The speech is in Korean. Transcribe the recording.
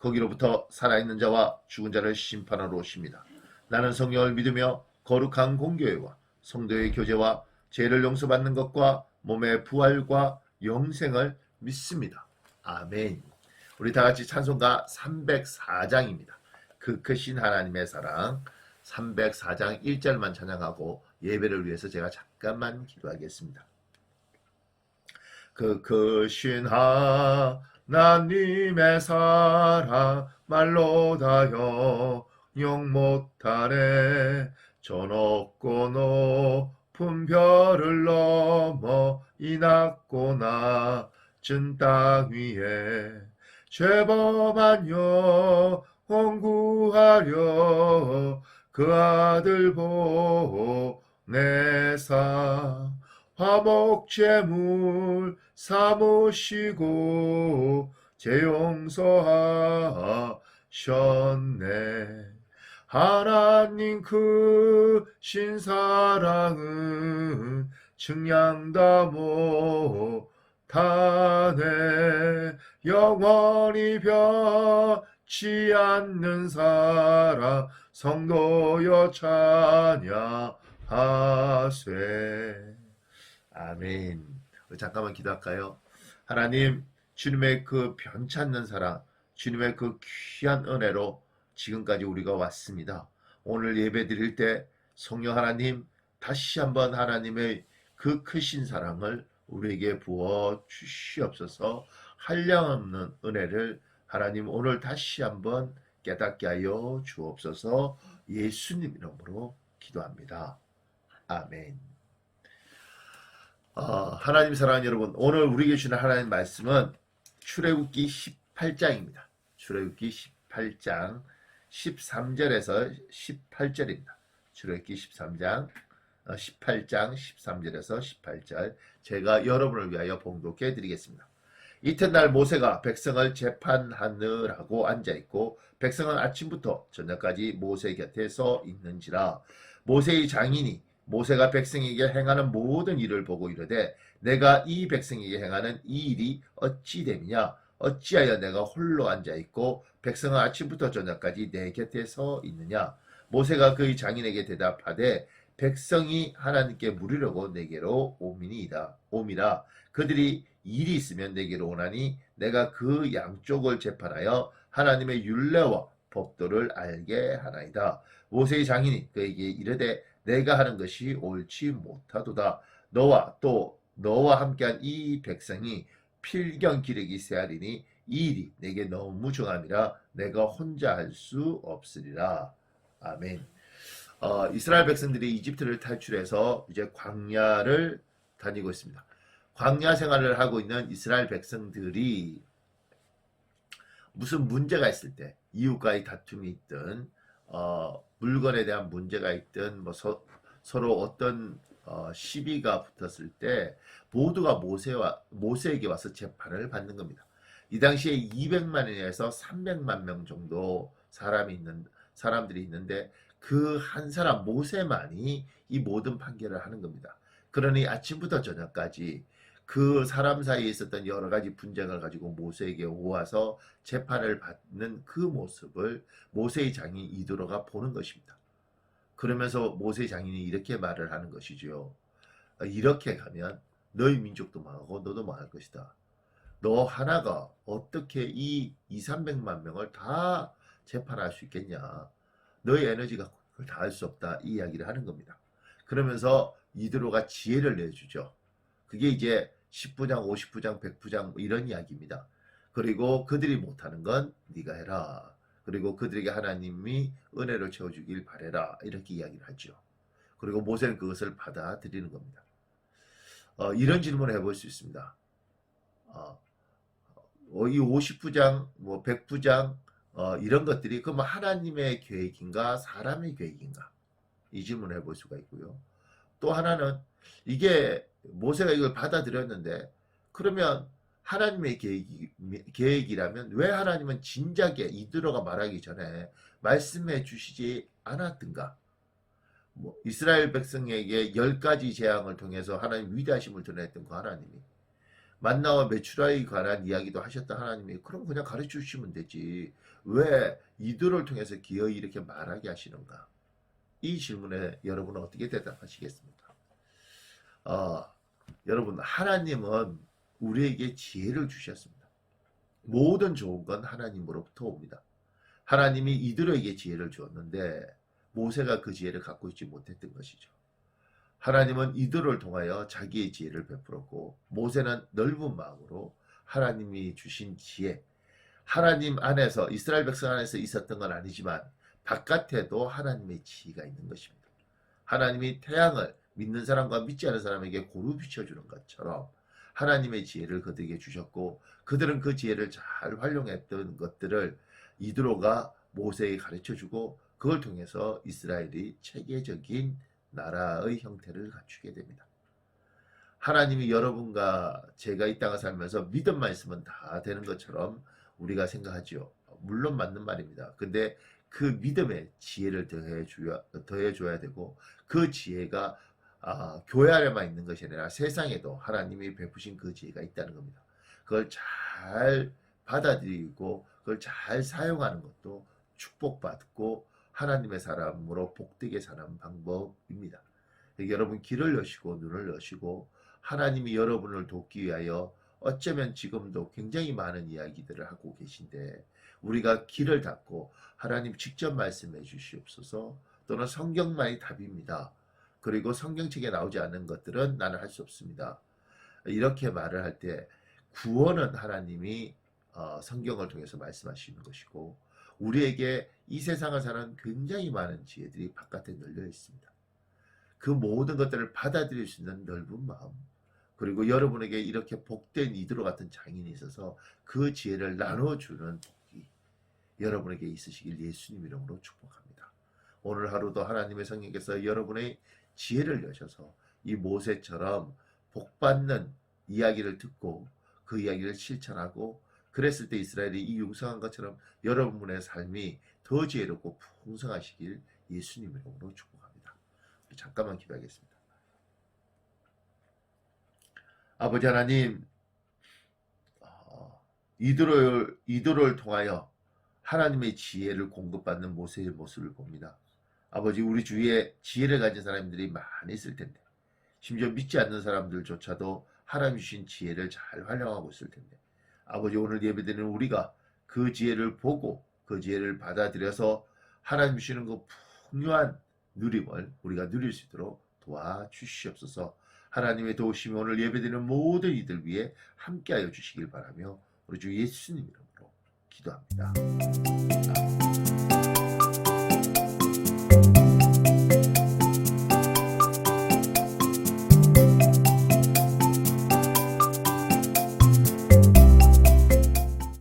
거기로부터 살아있는 자와 죽은 자를 심판하러 오십니다. 나는 성령을 믿으며 거룩한 공교회와 성도의 교제와 죄를 용서받는 것과 몸의 부활과 영생을 믿습니다. 아멘. 우리 다 같이 찬송가 304장입니다. 그 크신 하나님의 사랑 304장 1절만 찬양하고 예배를 위해서 제가 잠깐만 기도하겠습니다. 그 크신 하 나님의 사랑 말로 다 영영 못하네. 저 높고 높은 별을 넘어 이 낮고 낮은 땅 위에 죄범한 영혼 구하려 그 아들 보내사 화목제물 삼으시고 제 용서하셨네. 하나님 그 신사랑은 증량다 못하네. 영원히 변치 않는 사랑 성도여 찬양하세 아멘 잠깐만 기도할까요 하나님 주님의 그 변찮는 사랑 주님의 그 귀한 은혜로 지금까지 우리가 왔습니다. 오늘 예배 드릴 때 성령 하나님 다시 한번 하나님의 그 크신 사랑을 우리에게 부어 주시옵소서 한량없는 은혜를 하나님 오늘 다시 한번 깨닫게 하여 주옵소서 예수님 이름으로 기도합니다. 아멘. 어, 하나님 사랑하는 여러분 오늘 우리에게 주는 하나님 말씀은 출애굽기 18장입니다. 출애굽기 18장 13절에서 18절입니다. 출애굽기 13장 18장 13절에서 18절 제가 여러분을 위하여 봉독해 드리겠습니다. 이튿날 모세가 백성을 재판하느라고 앉아 있고 백성은 아침부터 저녁까지 모세 곁에 서 있는지라 모세의 장인이 모세가 백성에게 행하는 모든 일을 보고 이르되 내가 이 백성에게 행하는 이 일이 어찌 됨이냐? 어찌하여 내가 홀로 앉아 있고 백성은 아침부터 저녁까지 내 곁에 서 있느냐? 모세가 그의 장인에게 대답하되 백성이 하나님께 물으려고 내게로 오미니이다. 오미라. 그들이 일이 있으면 내게로 오나니 내가 그 양쪽을 재판하여 하나님의 율례와 법도를 알게 하나이다. 모세의 장인이 그에게 이르되 내가 하는 것이 옳지 못하도다 너와 또 너와 함께한 이 백성이 필경 기르기 세하리니 이 일이 내게 너무 중함이라 내가 혼자 할 수 없으리라. 아멘. 어, 이스라엘 백성들이 이집트를 탈출해서 이제 광야를 다니고 있습니다. 광야 생활을 하고 있는 이스라엘 백성들이 무슨 문제가 있을 때 이웃과의 다툼이 있든 어, 물건에 대한 문제가 있든 뭐 서, 서로 어떤 어, 시비가 붙었을 때 모두가 모세와 모세에게 와서 재판을 받는 겁니다. 이 당시에 200만에서 300만 명 정도 사람이 있는 사람들이 있는데 그 한 사람 모세만이 이 모든 판결을 하는 겁니다. 그러니 아침부터 저녁까지 그 사람 사이에 있었던 여러 가지 분쟁을 가지고 모세에게 오와서 재판을 받는 그 모습을 모세의 장인 이도로가 보는 것입니다. 그러면서 모세 장인이 이렇게 말을 하는 것이죠. 이렇게 가면 너희 민족도 망하고 너도 망할 것이다. 너 하나가 어떻게 이 2, 300만 명을 다 재판할 수 있겠냐. 너의 에너지가 그걸 다 할 수 없다. 이 이야기를 하는 겁니다. 그러면서 이드로가 지혜를 내주죠. 그게 이제 10부장, 50부장, 100부장 이런 이야기입니다. 그리고 그들이 못하는 건 네가 해라. 그리고 그들에게 하나님이 은혜를 채워주길 바래라. 이렇게 이야기를 하죠. 그리고 모세는 그것을 받아들이는 겁니다. 어, 이런 질문을 해볼 수 있습니다. 어, 이 50부장, 뭐 100부장, 어, 이런 것들이 그럼 하나님의 계획인가 사람의 계획인가 이 질문을 해볼 수가 있고요. 또 하나는 이게 모세가 이걸 받아들였는데 그러면 하나님의 계획이, 계획이라면 왜 하나님은 진작에 이드로가 말하기 전에 말씀해 주시지 않았던가? 뭐 이스라엘 백성에게 열 가지 재앙을 통해서 하나님 위대하심을 드러냈던 그 하나님이 만나와 메추라에 관한 이야기도 하셨던 하나님이 그럼 그냥 가르쳐 주시면 되지 왜 이들을 통해서 기어이 이렇게 말하게 하시는가? 이 질문에 여러분은 어떻게 대답하시겠습니까? 어, 여러분 하나님은 우리에게 지혜를 주셨습니다. 모든 좋은 건 하나님으로부터 옵니다. 하나님이 이들에게 지혜를 주었는데 모세가 그 지혜를 갖고 있지 못했던 것이죠. 하나님은 이들을 통하여 자기의 지혜를 베풀었고 모세는 넓은 마음으로 하나님이 주신 지혜 하나님 안에서 이스라엘 백성 안에서 있었던 건 아니지만 바깥에도 하나님의 지혜가 있는 것입니다. 하나님이 태양을 믿는 사람과 믿지 않은 사람에게 고루 비춰주는 것처럼 하나님의 지혜를 그들에게 주셨고 그들은 그 지혜를 잘 활용했던 것들을 이드로가 모세에게 가르쳐주고 그걸 통해서 이스라엘이 체계적인 나라의 형태를 갖추게 됩니다. 하나님이 여러분과 제가 이 땅을 살면서 믿음만 있으면 다 되는 것처럼 우리가 생각하지요. 물론 맞는 말입니다. 근데 그 믿음에 지혜를 더해줘야, 더해줘야 되고 그 지혜가 아, 교회 안에만 있는 것이 아니라 세상에도 하나님이 베푸신 그 지혜가 있다는 겁니다. 그걸 잘 받아들이고 그걸 잘 사용하는 것도 축복받고 하나님의 사람으로 복되게 사는 방법입니다. 여러분 길을 여시고 눈을 여시고 하나님이 여러분을 돕기 위하여 어쩌면 지금도 굉장히 많은 이야기들을 하고 계신데 우리가 길을 닫고 하나님 직접 말씀해 주시옵소서 또는 성경만이 답입니다. 그리고 성경책에 나오지 않는 것들은 나는 할 수 없습니다. 이렇게 말을 할 때 구원은 하나님이 어, 성경을 통해서 말씀하시는 것이고 우리에게 이 세상을 사는 굉장히 많은 지혜들이 바깥에 널려 있습니다. 그 모든 것들을 받아들일 수 있는 넓은 마음 그리고 여러분에게 이렇게 복된 이드로 같은 장인이 있어서 그 지혜를 나눠주는 여러분에게 있으시길 예수님 이름으로 축복합니다. 오늘 하루도 하나님의 성령께서 여러분의 지혜를 여셔서 이 모세처럼 복받는 이야기를 듣고 그 이야기를 실천하고 그랬을 때 이스라엘이 이 융성한 것처럼 여러분의 삶이 더 지혜롭고 풍성하시길 예수님 이름으로 축복합니다. 잠깐만 기도하겠습니다. 아버지 하나님, 어, 이들을, 이들을 통하여 하나님의 지혜를 공급받는 모세의 모습을 봅니다. 아버지, 우리 주위에 지혜를 가진 사람들이 많이 있을 텐데, 심지어 믿지 않는 사람들조차도 하나님 주신 지혜를 잘 활용하고 있을 텐데, 아버지 오늘 예배드리는 우리가 그 지혜를 보고 그 지혜를 받아들여서 하나님 주시는 그 풍요한 누림을 우리가 누릴 수 있도록 도와주시옵소서. 하나님의 도우심이 오늘 예배드리는 모든 이들 위해 함께하여 주시길 바라며 우리 주 예수님 이름으로 기도합니다.